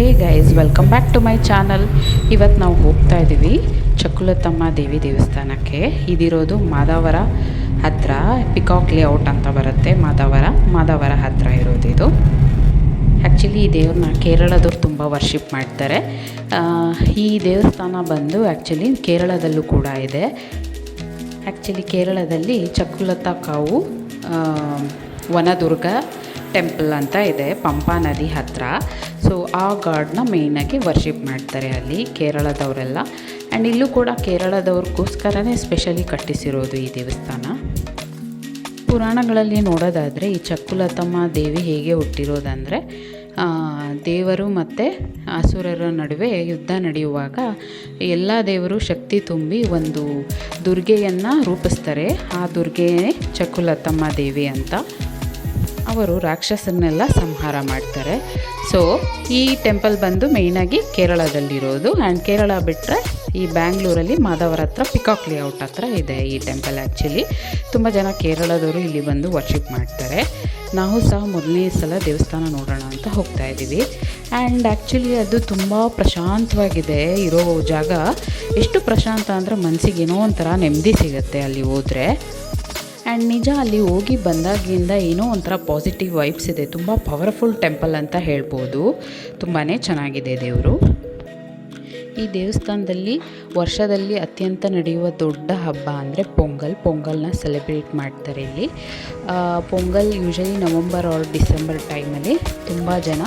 Hey guys welcome back to my channel ಇವತ್ತು ನಾವು ಹೋಗ್ತಾ ಇದ್ದೀವಿ ಚಕ್ಕುಲತಮ್ಮ ದೇವಿ ದೇವಸ್ಥಾನಕ್ಕೆ. ಇದಿರೋದು ಮಾದಾವರ ಹತ್ರ ಪಿಕಾಕ್ ಲೇಔಟ್ ಅಂತ ಬರುತ್ತೆ ಮಾದಾವರ. ಮಾದಾವರ ಹತ್ರ ಇರೋದು ಇದು. ಆ್ಯಕ್ಚುಲಿ ಈ ದೇವ್ರನ್ನ ಕೇರಳದವ್ರು ತುಂಬ ವರ್ಷಿಪ್ ಮಾಡ್ತಾರೆ. ಈ ದೇವಸ್ಥಾನ ಬಂದು ಆ್ಯಕ್ಚುಲಿ ಕೇರಳದಲ್ಲೂ ಕೂಡ ಇದೆ. ಆ್ಯಕ್ಚುಲಿ ಕೇರಳದಲ್ಲಿ ಚಕ್ಕುಲತಾ ಕಾವು ವನದುರ್ಗ ಟೆಂಪಲ್ ಅಂತ ಇದೆ, ಪಂಪಾ ನದಿ ಹತ್ರ. ಸೊ ಆ ಗಾಡ್ನ ಮೇಯ್ನಾಗಿ ವರ್ಷಿಪ್ ಮಾಡ್ತಾರೆ ಅಲ್ಲಿ, ಕೇರಳದವರೆಲ್ಲ. ಆ್ಯಂಡ್ ಇಲ್ಲೂ ಕೂಡ ಕೇರಳದವ್ರಿಗೋಸ್ಕರನೇ ಸ್ಪೆಷಲಿ ಕಟ್ಟಿಸಿರೋದು ಈ ದೇವಸ್ಥಾನ. ಪುರಾಣಗಳಲ್ಲಿ ನೋಡೋದಾದರೆ ಈ ಚಕ್ಕುಲತಮ್ಮ ದೇವಿ ಹೇಗೆ ಹುಟ್ಟಿರೋದಂದರೆ ದೇವರು ಮತ್ತು ಅಸುರರ ನಡುವೆ ಯುದ್ಧ ನಡೆಯುವಾಗ ಎಲ್ಲ ದೇವರು ಶಕ್ತಿ ತುಂಬಿ ಒಂದು ದುರ್ಗೆಯನ್ನು ರೂಪಿಸ್ತಾರೆ. ಆ ದುರ್ಗೆಯೇ ಚಕ್ಕುಲತಮ್ಮ ದೇವಿ ಅಂತ. ಅವರು ರಾಕ್ಷಸನ್ನೆಲ್ಲ ಸಂಹಾರ ಮಾಡ್ತಾರೆ. ಸೊ ಈ ಟೆಂಪಲ್ ಬಂದು ಮೇಯ್ನಾಗಿ ಕೇರಳದಲ್ಲಿರೋದು. ಆ್ಯಂಡ್ ಕೇರಳ ಬಿಟ್ಟರೆ ಈ ಬ್ಯಾಂಗ್ಳೂರಲ್ಲಿ ಮಾಧವರ ಹತ್ರ ಪಿಕಾಕ್ ಲೇಔಟ್ ಹತ್ರ ಇದೆ ಈ ಟೆಂಪಲ್ ಆ್ಯಕ್ಚುಲಿ ತುಂಬ ಜನ ಕೇರಳದವರು ಇಲ್ಲಿ ಬಂದು ವರ್ಷಿಪ್ ಮಾಡ್ತಾರೆ. ನಾವು ಸಹ ಮೊದಲನೇ ಸಲ ದೇವಸ್ಥಾನ ನೋಡೋಣ ಅಂತ ಹೋಗ್ತಾ ಇದ್ದೀವಿ. ಆ್ಯಂಡ್ ಆ್ಯಕ್ಚುಲಿ ಅದು ತುಂಬ ಪ್ರಶಾಂತವಾಗಿದೆ. ಇರೋ ಜಾಗ ಎಷ್ಟು ಪ್ರಶಾಂತ ಅಂದರೆ ಮನಸ್ಸಿಗೆ ಏನೋ ಒಂಥರ ನೆಮ್ಮದಿ ಸಿಗುತ್ತೆ ಅಲ್ಲಿ ಹೋದರೆ. ಆ್ಯಂಡ್ ನಿಜ ಅಲ್ಲಿ ಹೋಗಿ ಬಂದಾಗಿಂದ ಏನೋ ಒಂಥರ ಪಾಸಿಟಿವ್ ವೈಬ್ಸ್ ಇದೆ. ತುಂಬ ಪವರ್ಫುಲ್ ಟೆಂಪಲ್ ಅಂತ ಹೇಳ್ಬೋದು. ತುಂಬಾ ಚೆನ್ನಾಗಿದೆ ದೇವರು. ಈ ದೇವಸ್ಥಾನದಲ್ಲಿ ವರ್ಷದಲ್ಲಿ ಅತ್ಯಂತ ನಡೆಯುವ ದೊಡ್ಡ ಹಬ್ಬ ಅಂದರೆ ಪೊಂಗಲ್. ಪೊಂಗಲ್ನ ಸೆಲೆಬ್ರೇಟ್ ಮಾಡ್ತಾರೆ ಇಲ್ಲಿ. Pongal usually November or December ಟೈಮಲ್ಲಿ ತುಂಬ ಜನ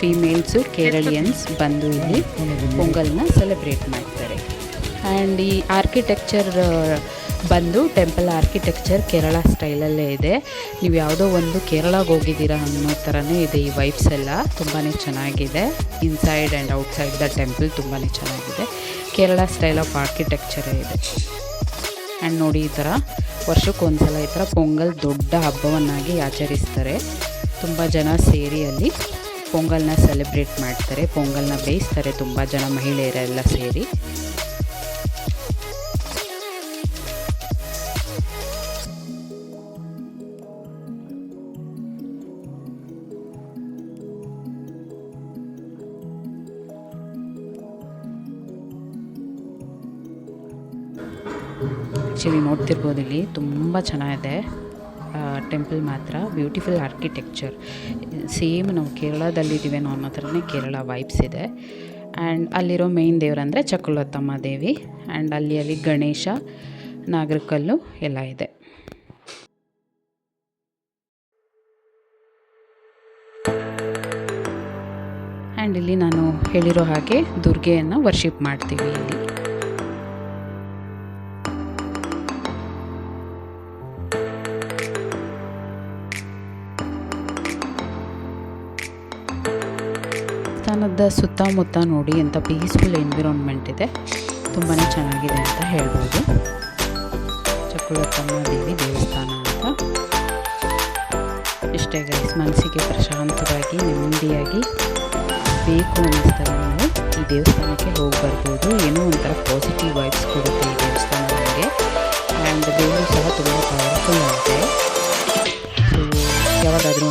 ಫೀಮೇಲ್ಸು ಕೇರಳಿಯನ್ಸ್ ಬಂದು ಇಲ್ಲಿ ಪೊಂಗಲ್ನ ಸೆಲೆಬ್ರೇಟ್ ಮಾಡ್ತಾರೆ. ಆ್ಯಂಡ್ ಈ ಆರ್ಕಿಟೆಕ್ಚರ್ ಬಂದು ಟೆಂಪಲ್ ಆರ್ಕಿಟೆಕ್ಚರ್ ಕೇರಳ ಸ್ಟೈಲಲ್ಲೇ ಇದೆ. ನೀವು ಯಾವುದೋ ಒಂದು ಕೇರಳಗೆ ಹೋಗಿದ್ದೀರಾ ಅನ್ನೋ ಥರನೇ ಇದೆ ಈ ವೈಬ್ಸ್ ಎಲ್ಲ. ತುಂಬಾ ಚೆನ್ನಾಗಿದೆ. Inside and outside the temple ತುಂಬಾ ಚೆನ್ನಾಗಿದೆ. ಕೇರಳ ಸ್ಟೈಲ್ ಆಫ್ ಆರ್ಕಿಟೆಕ್ಚರೇ ಇದೆ. ಆ್ಯಂಡ್ ನೋಡಿ ಈ ಥರ ವರ್ಷಕ್ಕೊಂದ್ಸಲ ಈ ಥರ ಪೊಂಗಲ್ ದೊಡ್ಡ ಹಬ್ಬವನ್ನಾಗಿ ಆಚರಿಸ್ತಾರೆ. ತುಂಬ ಜನ ಸೇರಿ ಅಲ್ಲಿ ಪೊಂಗಲ್ನ ಸೆಲೆಬ್ರೇಟ್ ಮಾಡ್ತಾರೆ. ಪೊಂಗಲ್ನ ಬೇಯಿಸ್ತಾರೆ. ತುಂಬ ಜನ ಮಹಿಳೆಯರೆಲ್ಲ ಸೇರಿ. ಆ್ಯಕ್ಚುಲಿ ನೋಡ್ತಿರ್ಬೋದು ಇಲ್ಲಿ. ತುಂಬ ಚೆನ್ನಾಗಿದೆ. ಟೆಂಪಲ್ ಮಾತ್ರ. Beautiful architecture. ಸೇಮ್ ನಾವು ಕೇರಳದಲ್ಲಿದ್ದೀವೇನೋ ಅನ್ನೋ ಥರನೇ ಕೇರಳ ವೈಬ್ಸ್ ಇದೆ. ಆ್ಯಂಡ್ ಅಲ್ಲಿರೋ ಮೇಯ್ನ್ ದೇವರಂದರೆ ಚಕ್ಕುಲತಮ್ಮ ದೇವಿ. ಆ್ಯಂಡ್ ಅಲ್ಲಿ ಅಲ್ಲಿ ಗಣೇಶ, ನಾಗರಕಲ್ಲು ಎಲ್ಲ ಇದೆ. ಆ್ಯಂಡ್ ಇಲ್ಲಿ ನಾನು ಹೇಳಿರೋ ಹಾಗೆ ದುರ್ಗೆಯನ್ನು ವರ್ಷಿಪ್ ಮಾಡ್ತೀವಿ ಇಲ್ಲಿ. ದೇವಸ್ಥಾನದ ಸುತ್ತಮುತ್ತ ನೋಡಿ ಎಂಥ ಪೀಸ್ಫುಲ್ ಎನ್ವಿರಾನ್ಮೆಂಟ್ ಇದೆ. ತುಂಬಾ ಚೆನ್ನಾಗಿದೆ ಅಂತ ಹೇಳ್ಬೋದು. ಚಕ್ಕುಳತ್ತಮ್ಮ ದೇವಿ ದೇವಸ್ಥಾನ ಅಂತ. ಇಷ್ಟೇ ಗೈಸ್ ಮನಸ್ಸಿಗೆ ಪ್ರಶಾಂತವಾಗಿ, ನೆಮ್ಮದಿಯಾಗಿ ಬೇಕು ಅನ್ನಿಸ್ತಾರೆ ನಾವು ಈ ದೇವಸ್ಥಾನಕ್ಕೆ ಹೋಗಿ ಬರ್ಬೋದು ಏನೋ ಒಂಥರ ಪಾಸಿಟಿವ್ ವೈಬ್ಸ್ ಕೊಡುತ್ತೆ ಈ ದೇವಸ್ಥಾನ ನಮಗೆ. ಆ್ಯಂಡ್ ದೇವರು ಸಹ ತುಂಬ ಪವರ್ಫುಲ್ ಆಗಿದೆ. ಸೊ ಯಾವಾಗಾದರೂ